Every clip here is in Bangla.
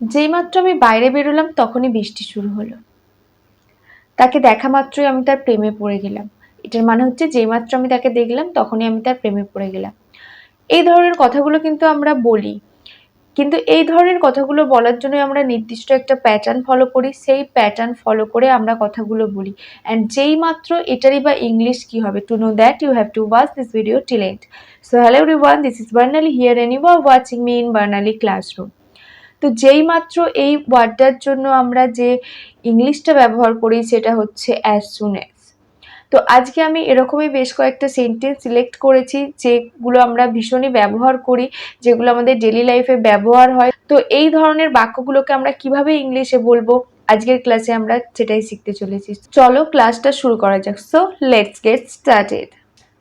যেইমাত্র আমি বাইরে বেরোলাম, তখনই বৃষ্টি শুরু হলো। তাকে দেখা মাত্রই আমি তার প্রেমে পড়ে গেলাম। এটার মানে হচ্ছে, যেইমাত্র আমি তাকে দেখলাম, তখনই আমি তার প্রেমে পড়ে গেলাম। এই ধরনের কথাগুলো কিন্তু আমরা বলি। কিন্তু এই ধরনের কথাগুলো বলার জন্য আমরা নির্দিষ্ট একটা প্যাটার্ন ফলো করি। সেই প্যাটার্ন ফলো করে আমরা কথাগুলো বলি। অ্যান্ড যেই মাত্র এটারই বা ইংলিশ কি হবে? To know that you have to watch this video till end so hello everyone this is Barnali here and you are watching me in Barnali classroom তো যেই মাত্র এই ওয়ার্ডটার জন্য আমরা যে ইংলিশটা ব্যবহার করি সেটা হচ্ছে অ্যাজ সুন অ্যাজ তো আজকে আমি এরকমই বেশ কয়েকটা সেন্টেন্স সিলেক্ট করেছি, যেগুলো আমরা ভীষণই ব্যবহার করি, যেগুলো আমাদের ডেলি লাইফে ব্যবহার হয়। তো এই ধরনের বাক্যগুলোকে আমরা কীভাবে ইংলিশে বলব? আজকের ক্লাসে আমরা সেটাই শিখতে চলেছি। চলো ক্লাসটা শুরু করা যাক। সো লেটস গেট স্টার্টেড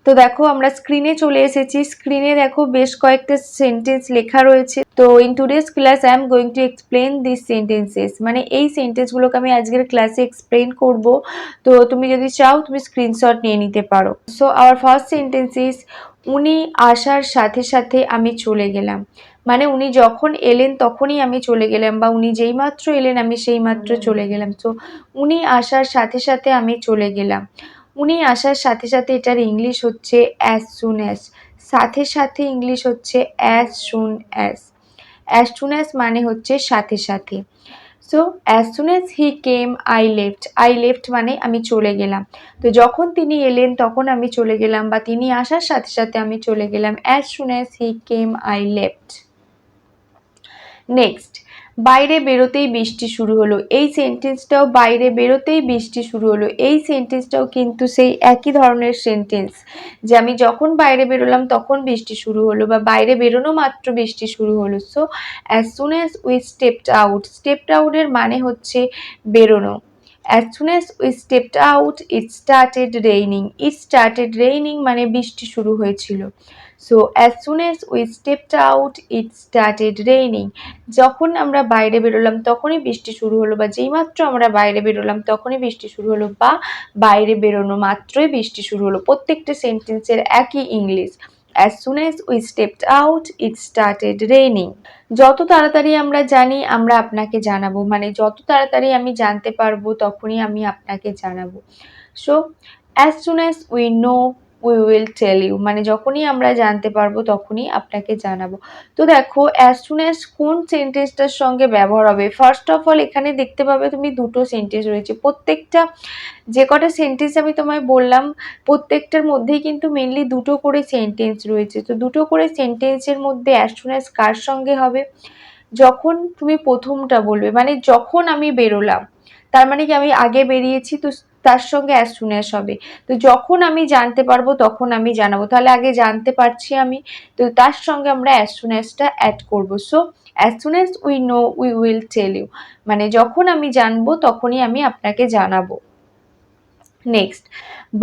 তো দেখো আমরা স্ক্রিনে চলে এসেছি। স্ক্রিনে দেখো বেশ কয়েকটা সেন্টেন্স লেখা রয়েছে। তো in today's class I am going to explain this sentences মানে এই সেন্টেন্সগুলোকে আমি আজকের ক্লাসে এক্সপ্লেন করব। তো তুমি যদি চাও তুমি স্ক্রিনশট নিয়ে নিতে পারো। So our first sentence is উনি আসার সাথে সাথে আমি চলে গেলাম। মানে উনি যখন এলেন তখনই আমি চলে গেলাম বা উনি যেই মাত্র এলেন আমি সেই মাত্র চলে গেলাম। তো উনি আসার সাথে সাথে আমি চলে গেলাম। উনি আসার সাথে সাথে এটার ইংলিশ হচ্ছে অ্যাজ সুন অ্যাজ সাথে সাথে ইংলিশ হচ্ছে as soon as as soon as মানে হচ্ছে সাথে সাথে। So as soon as he came I left I left মানে আমি চলে গেলাম। তো যখন তিনি এলেন, তখন আমি চলে গেলাম বা তিনি আসার সাথে সাথে আমি চলে গেলাম। As soon as he came I left next বাইরে বেরোতেই বৃষ্টি শুরু হলো। এই সেন্টেন্সটাও বাইরে বেরোতেই বৃষ্টি শুরু হলো। এই সেন্টেন্সটাও কিন্তু সেই একই ধরনের সেন্টেন্স যে আমি যখন বাইরে বেরোলাম তখন বৃষ্টি শুরু হলো বা বাইরে বেরোনো মাত্র বৃষ্টি শুরু হলো। So as soon as we stepped out stepped আউটের মানে হচ্ছে বেরোনো। As soon as we stepped out it started raining it started raining মানে বৃষ্টি শুরু হয়েছিল। So as soon as we stepped out it started raining যখন আমরা বাইরে বেরোলাম, তখনই বৃষ্টি শুরু হলো বা যেইমাত্র আমরা বাইরে বেরোলাম, তখনই বৃষ্টি শুরু হলো বা বাইরে বেরোনো মাত্রই বৃষ্টি শুরু হলো। প্রত্যেকটা সেন্টেন্সের একই English as soon as we stepped out it started raining যত তাড়াতাড়ি আমরা জানি, আমরা আপনাকে জানাব। মানে যত তাড়াতাড়ি আমি জানতে পারব, তখনই আমি আপনাকে জানাব। So as soon as we know we will tell you মানে যখনই আমরা জানতে পারব তখনই আপনাকে জানাব। তো দেখো অ্যাজ সুন অ্যাজ কোন সেন্টেন্সটার সঙ্গে ব্যবহার হবে? ফার্স্ট অফ অল এখানে দেখতে পাবে তুমি দুটো সেন্টেন্স রয়েছে। প্রত্যেকটা, যে কটা সেন্টেন্স আমি তোমায় বললাম, প্রত্যেকটার মধ্যেই কিন্তু মেনলি দুটো করে সেন্টেন্স রয়েছে। তো দুটো করে সেন্টেন্সের মধ্যে অ্যাজ সুন অ্যাজ কার সঙ্গে হবে? যখন তুমি প্রথমটা বলবে মানে যখন আমি বেরোলাম, তার মানে কি আমি আগে বেরিয়েছি, তো তার সঙ্গে অ্যাজ সুন হবে। তো যখন আমি জানতে পারব, তখন আমি জানাব। তাহলে আগে জানতে পারছি আমি, তো তার সঙ্গে আমরা অ্যাজ সুন অ্যাড করব। So as soon we know we will tell you মানে যখন আমি জানব, তখনই আমি আপনাকে জানাব। নেক্সট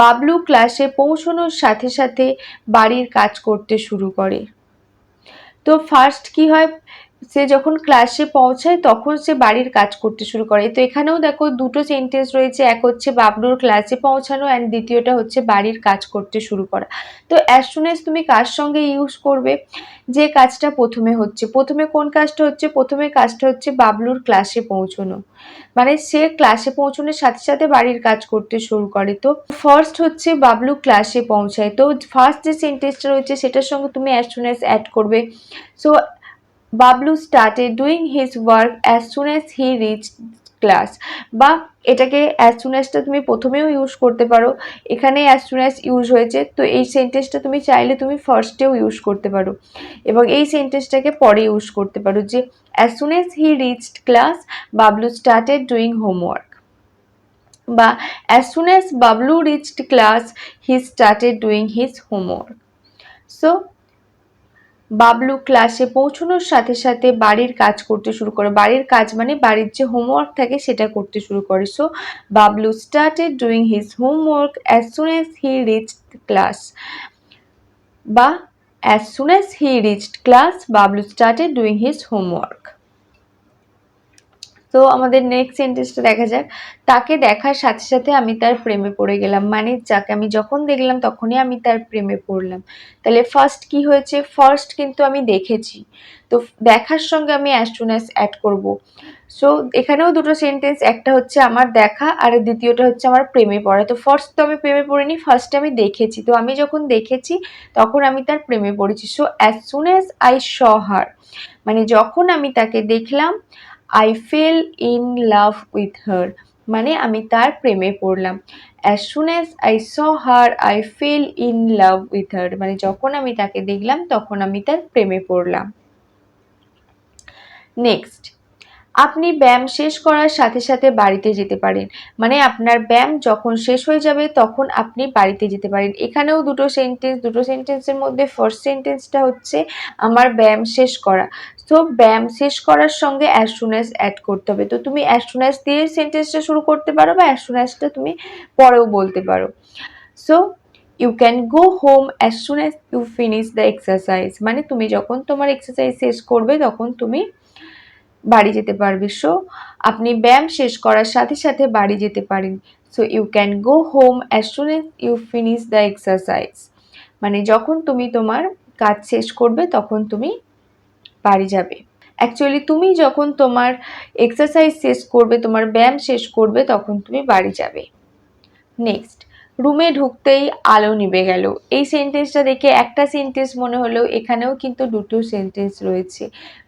বাবলু ক্লাসে পৌঁছানোর সাথে সাথে বাড়ির কাজ করতে শুরু করে। তো ফার্স্ট কি হয়? সে যখন ক্লাসে পৌঁছায়, তখন সে বাড়ির কাজ করতে শুরু করে। তো এখানেও দেখো দুটো সেন্টেন্স রয়েছে, এক হচ্ছে বাবলুর ক্লাসে পৌঁছানো অ্যান্ড দ্বিতীয়টা হচ্ছে বাড়ির কাজ করতে শুরু করা। তো অ্যাজ সুন এস তুমি কার সঙ্গে ইউজ করবে? যে কাজটা প্রথমে হচ্ছে। প্রথমে কোন কাজটা হচ্ছে? প্রথমে কাজটা হচ্ছে বাবলুর ক্লাসে পৌঁছানো। মানে সে ক্লাসে পৌঁছানোর সাথে সাথে বাড়ির কাজ করতে শুরু করে। তো ফার্স্ট হচ্ছে বাবলু ক্লাসে পৌঁছায়। তো ফার্স্ট যে সেন্টেন্সটা রয়েছে, সেটার সঙ্গে তুমি অ্যাজ সুন অ্যাড করবে। So Bablu started doing his work as soon as he reach class বা এটাকে অ্যাজ সুন অ্যাজটা তুমি প্রথমেও ইউজ করতে পারো। এখানে অ্যাজ সুন অ্যাজ ইউজ হয়েছে। তো এই সেন্টেন্সটা তুমি চাইলে তুমি ফার্স্টেও ইউজ করতে পারো। এবং এই সেন্টেন্সটাকে পরে ইউজ করতে পারো যে as soon as he reached class Bablu started doing homework বা as soon as Bablu reached class he started doing his homework so Bablu ক্লাসে পৌঁছানোর সাথে সাথে বাড়ির কাজ করতে শুরু করে। বাড়ির কাজ মানে বাড়ির যে হোমওয়ার্ক থাকে সেটা করতে শুরু করে। So Bablu started doing his homework as soon as he reach class বা as soon as he reached class Bablu started doing his homework তো আমাদের নেক্সট সেন্টেন্সটা দেখা যাক। তাকে দেখার সাথে সাথে আমি তার প্রেমে পড়ে গেলাম। মানে যাকে আমি যখন দেখলাম তখনই আমি তার প্রেমে পড়লাম। তাহলে ফার্স্ট কি হয়েছে? ফার্স্ট কিন্তু আমি দেখেছি। তো দেখার সঙ্গে আমি অ্যাস্ট্রোনাস অ্যাড করব। সো এখানেও দুটো সেন্টেন্স একটা হচ্ছে আমার দেখা আর দ্বিতীয়টা হচ্ছে আমার প্রেমে পড়া। তো ফার্স্ট তো আমি প্রেমে পড়িনি ফার্স্টে আমি দেখেছি। তো আমি যখন দেখেছি, তখন আমি তার প্রেমে পড়েছি। So as soon as I saw her মানে যখন আমি তাকে দেখলাম I fell in love with her মানে আমি তার প্রেমে পড়লাম। As soon as I saw her I fell in love with her মানে যখন আমি তাকে দেখলাম, তখন আমি তার প্রেমে পড়লাম। নেক্সট আপনি ব্যায়াম শেষ করার সাথে সাথে বাড়িতে যেতে পারেন। মানে আপনার ব্যায়াম যখন শেষ হয়ে যাবে, তখন আপনি বাড়িতে যেতে পারেন। এখানেও দুটো সেন্টেন্স দুটো সেন্টেন্সের মধ্যে ফার্স্ট সেন্টেন্সটা হচ্ছে, আমার ব্যায়াম শেষ করা। তো ব্যায়াম শেষ করার সঙ্গে অ্যাস্ট্রোনাস অ্যাড করতে হবে। তো তুমি অ্যাস্ট্রোনাস দিয়ে সেন্টেন্সটা শুরু করতে পারো বা অ্যাস্ট্রোনাসটা তুমি পরেও বলতে পারো। So you can go home as you finish the exercise মানে তুমি যখন তোমার এক্সারসাইজ শেষ করবে, তখন তুমি বাড়ি যেতে পারবে। সো আপনি ব্যায়াম শেষ করার সাথে সাথে বাড়ি যেতে পারেন। So you can go home as soon you finish the exercise মানে যখন তুমি তোমার কাজ শেষ করবে, তখন তুমি বাড়ি যাবে। অ্যাকচুয়ালি তুমি যখন তোমার এক্সারসাইজ শেষ করবে, তোমার ব্যায়াম শেষ করবে, তখন তুমি বাড়ি যাবে। নেক্সট রুমে ঢুকতেই আলো নিভে গেল। এই সেন্টেন্সটা দেখে একটা সেন্টেন্স মনে হলেও এখানেও কিন্তু দুটো সেন্টেন্স রয়েছে।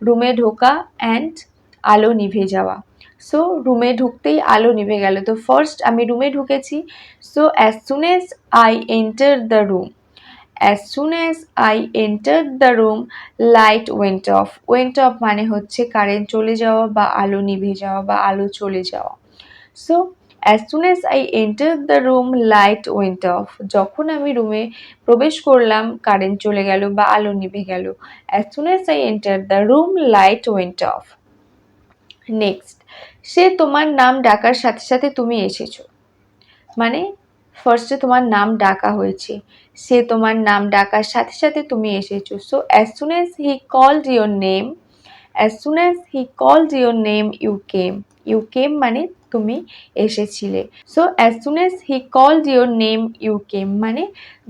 রুমে ঢোকা অ্যান্ড আলো নিভে যাওয়া। সো রুমে ঢুকতেই আলো নিভে গেল। তো ফার্স্ট আমি রুমে ঢুকেছি। So as soon as I enter the room as soon as I enter the room light went off went off মানে হচ্ছে কারেন্ট চলে যাওয়া বা আলো নিভে যাওয়া বা আলো চলে যাওয়া। So as soon as I enter the room light went off যখন আমি রুমে প্রবেশ করলাম কারেন্ট চলে গেল বা আলো নিভে গেল। As soon as I enter the room light went off next সে তোমার নাম ডাকার সাথে সাথে তুমি এসেছ। মানে ফার্স্টে তোমার নাম ডাকা হয়েছে, সে তোমার নাম ডাকার সাথে সাথে তুমি এসেছ। So as soon as he called your name as soon as he called your name you came you came মানে তুমি এসেছিলে। So as soon as he called your name you came মানে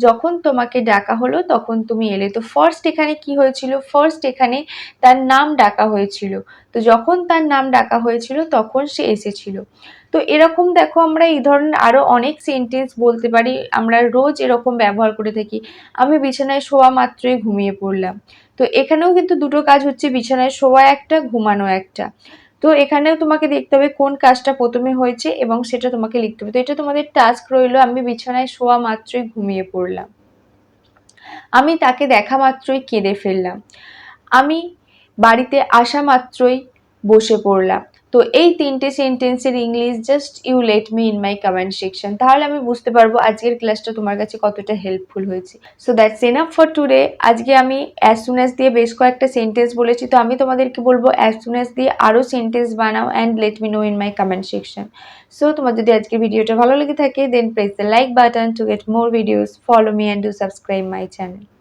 যখন তোমাকে ডাকা হলো, তখন তুমি এলে। তো ফার্স্ট এখানে কি হয়েছিল? ফার্স্ট এখানে তার নাম ডাকা হয়েছিল। তো যখন তার নাম ডাকা হয়েছিল, তখন সে এসেছিল। তো এরকম দেখো আমরা এই ধরনের আরও অনেক সেন্টেন্স বলতে পারি। আমরা রোজ এরকম ব্যবহার করে থাকি। আমি বিছানায় শোয়া মাত্রই ঘুমিয়ে পড়লাম। তো এখানেও কিন্তু দুটো কাজ হচ্ছে, বিছানায় শোয়া একটা, ঘুমানো একটা। তো এখানেও তোমাকে দেখতে হবে কোন কাজটা প্রথমে হয়েছে এবং সেটা তোমাকে লিখতে হবে। তো এটা তোমাদের টাস্ক রইল, আমি বিছানায় শোয়া মাত্রই ঘুমিয়ে পড়লাম। আমি তাকে দেখা মাত্রই কেঁদে ফেললাম। আমি বাড়িতে আসা মাত্রই বসে পড়লাম। তো এই তিনটে সেন্টেন্সের English just you let me in my comment section তাহলে আমি বুঝতে পারব আজকের ক্লাসটা তোমার কাছে কতটা হেল্পফুল হয়েছে। So that's enough for today আজকে আমি অ্যাজ সুন অ্যাজ দিয়ে বেশ কয়েকটা সেন্টেন্স বলেছি, তো আমি তোমাদেরকে বলব অ্যাজ সুন অ্যাজ দিয়ে আরও সেন্টেন্স বানাও and let me know in my comment section so তোমার যদি আজকে ভিডিওটা ভালো লেগে থাকে then press the like button to get more videos follow me and do subscribe my channel